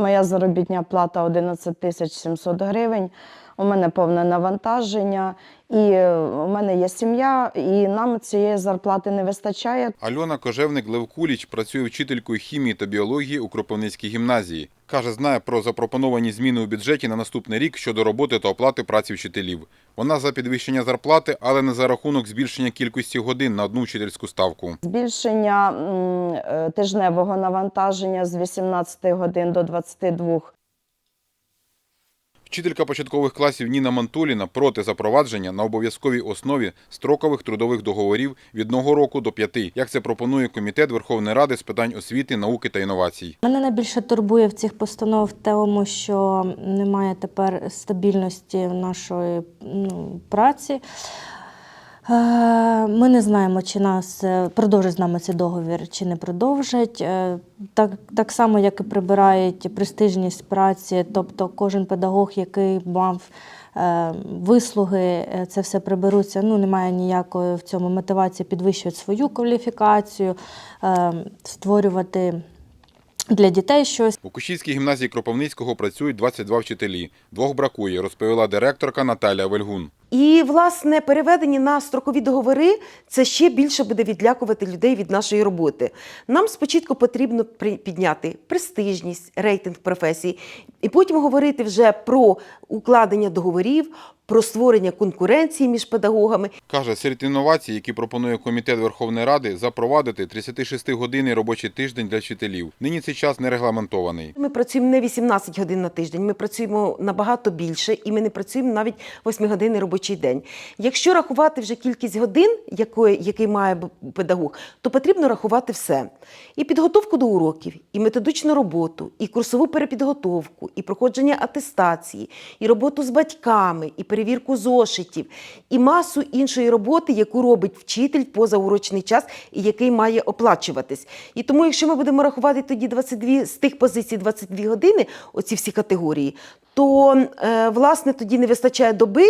Моя заробітня плата 11 тисяч 700 гривень. У мене повне навантаження, і е, у мене є сім'я, і нам цієї зарплати не вистачає. Альона Кожевник Левкуліч працює вчителькою хімії та біології у Кропивницькій гімназії. Каже, знає про запропоновані зміни у бюджеті на наступний рік щодо роботи та оплати праці вчителів. Вона за підвищення зарплати, але не за рахунок збільшення кількості годин на одну вчительську ставку. Збільшення е, тижневого навантаження з 18 годин до 22 Вчителька початкових класів Ніна Мантуліна проти запровадження на обов'язковій основі строкових трудових договорів від одного року до п'яти, як це пропонує Комітет Верховної Ради з питань освіти, науки та інновацій. Мене найбільше турбує в цих постанов в тому, що немає тепер стабільності нашої ну, праці. Е, Ми не знаємо, чи нас е, продовжать з нами цей договір, чи не продовжать. Е, Так, так само, як і прибирають престижність праці, тобто кожен педагог, який мав вислуги, це все приберуться. Ну, немає ніякої в цьому мотивації підвищувати свою кваліфікацію, створювати для дітей щось. У Кущівській гімназії Кропивницького працюють 22 вчителі. Двох бракує, розповіла директорка Наталя Вельгун. І, власне, переведені на строкові договори це ще більше буде відлякувати людей від нашої роботи. Нам спочатку потрібно підняти престижність, рейтинг професії, і потім говорити вже про укладення договорів, про створення конкуренції між педагогами. Каже, серед інновацій, які пропонує Комітет Верховної Ради, запровадити 36-годинний робочий тиждень для вчителів. Нині цей час не регламентований. Ми працюємо не 18 годин на тиждень, ми працюємо набагато більше, і ми не працюємо навіть 8-годинний робочий день. Якщо рахувати вже кількість годин, якої, який має педагог, то потрібно рахувати все: і підготовку до уроків, і методичну роботу, і курсову перепідготовку, і проходження атестації, і роботу з батьками, і перевірку зошитів, і масу іншої роботи, яку робить вчитель позаурочний час і який має оплачуватись. І тому, якщо ми будемо рахувати тоді 22, з тих позицій 22 години, оці всі категорії, то е, власне тоді не вистачає доби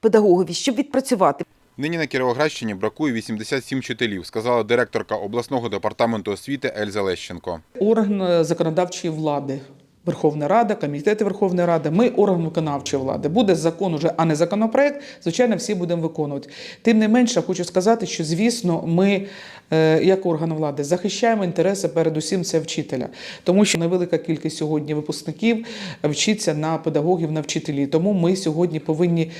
педагогові, щоб відпрацювати. Нині на Кіровоградщині бракує 87 вчителів, сказала директорка обласного департаменту освіти Ельза Лещенко. орган е, законодавчої влади. Верховна Рада, комітети Верховної Ради, ми орган виконавчої влади. Буде закон уже, а не законопроект. Звичайно, всі будемо виконувати. Тим не менше, хочу сказати, що звісно, ми, е, як орган влади, захищаємо інтереси передусім це вчителя, тому що невелика кількість сьогодні випускників вчиться на педагогів, на вчителі. Тому ми сьогодні повинні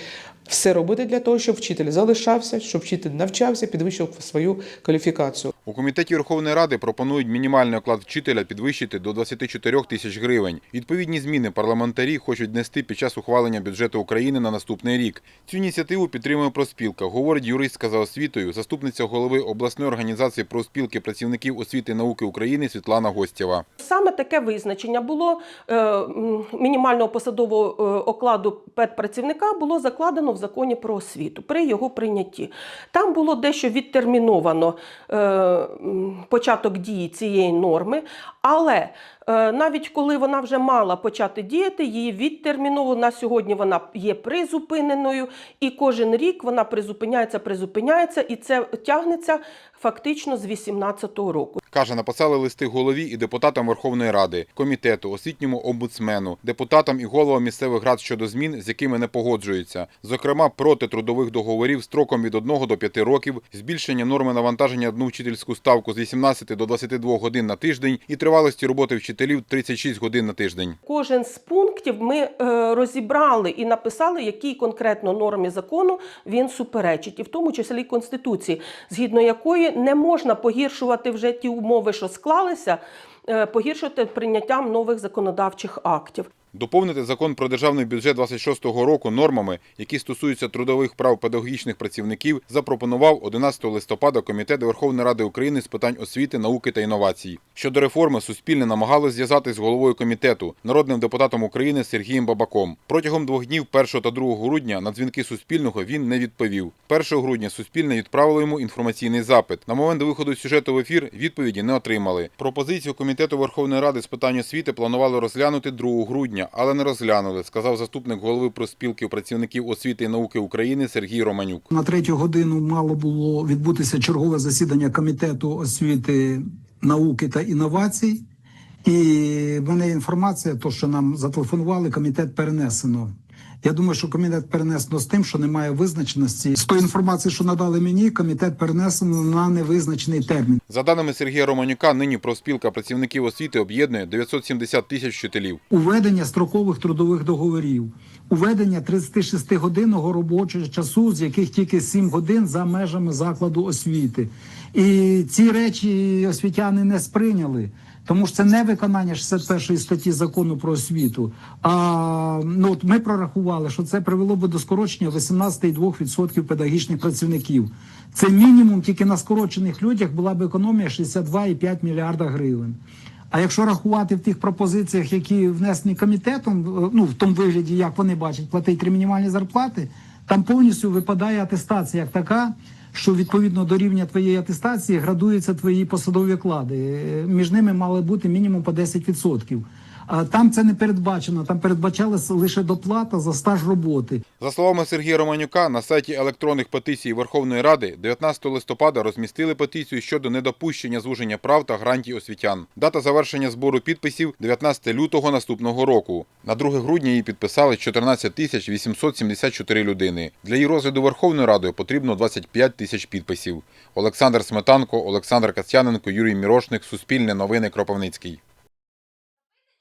все робити для того, щоб вчитель залишався, щоб вчитель навчався, підвищував свою кваліфікацію. У комітеті Верховної Ради пропонують мінімальний оклад вчителя підвищити до 24 тисяч гривень. Відповідні зміни парламентарі хочуть внести під час ухвалення бюджету України на наступний рік. Цю ініціативу підтримує проспілка, говорить юристка за освітою, заступниця голови обласної організації проспілки працівників освіти і науки України Світлана Гостєва. Саме таке визначення було е, мінімального посадового е, окладу педпрацівника було закладено в законі про освіту при його прийнятті. Там було дещо відтерміновано е, початок дії цієї норми, але е, навіть коли вона вже мала почати діяти, її відтерміново На сьогодні вона є призупиненою, і кожен рік вона призупиняється, призупиняється, і це тягнеться фактично з 2018 року. Каже, написали листи голові і депутатам Верховної Ради, комітету, освітньому омбудсмену, депутатам і головам місцевих рад щодо змін, з якими не погоджуються. Зокрема, проти трудових договорів строком від 1 до 5 років, збільшення норми навантаження одну вчительську ставку з 18 до 22 годин на тиждень і тривалості роботи вчителів 36 годин на тиждень. Кожен з пунктів ми е, розібрали і написали, якій конкретно нормі закону він суперечить, і в тому числі Конституції, згідно якої не можна погіршувати вже ті умови, що склалися, погіршити погіршувати прийняттям нових законодавчих актів. Доповнити закон про державний бюджет 26-го року нормами, які стосуються трудових прав педагогічних працівників, запропонував 11 листопада Комітет Верховної Ради України з питань освіти, науки та інновацій. Щодо реформи Суспільне намагалось зв'язатись з головою комітету, народним депутатом України Сергієм Бабаком. Протягом двох днів, 1 та 2 грудня, на дзвінки Суспільного він не відповів. 1 грудня Суспільне відправило йому інформаційний запит. На момент виходу сюжету в ефір відповіді не отримали. Пропозицію комітету Верховної Ради з питань освіти планували розглянути 2 грудня, але не розглянули, сказав заступник голови проспілки працівників освіти і науки України Сергій Романюк. На третю годину мало було відбутися чергове засідання комітету освіти, науки та інновацій. І в мене інформація, то що нам зателефонували, комітет перенесено. Я думаю, що комітет перенесено з тим, що немає визначеності. З тої інформації, що надали мені, комітет перенесено на невизначений термін. За даними Сергія Романюка, нині профспілка працівників освіти об'єднує 970 тисяч вчителів. Уведення строкових трудових договорів, уведення 36-годинного робочого часу, з яких тільки 7 годин за межами закладу освіти. І ці речі освітяни не сприйняли. Тому що це не виконання 61 статті закону про освіту. А ну от ми прорахували, що це привело би до скорочення 18,2% педагогічних працівників. Це мінімум тільки на скорочених людях була б економія 62,5 мільярда гривень. А якщо рахувати в тих пропозиціях, які внесені комітетом, е, ну в тому вигляді, як вони бачать, платить три мінімальні зарплати, там повністю випадає атестація як така, що відповідно до рівня твоєї атестації градуються твої посадові оклади. Е, Між ними мали бути мінімум по 10%. Там це не передбачено. Там передбачалася лише доплата за стаж роботи. За словами Сергія Романюка, на сайті електронних петицій Верховної Ради 19 листопада розмістили петицію щодо недопущення звуження прав та гарантій освітян. Дата завершення збору підписів 19 лютого наступного року. На 2 грудня її підписали 14 тисяч 874 людини. Для її розгляду Верховною Радою потрібно 25 тисяч підписів. Олександр Сметанко, Олександр Касьяненко, Юрій Мірошник, Суспільне новини Кропивницький.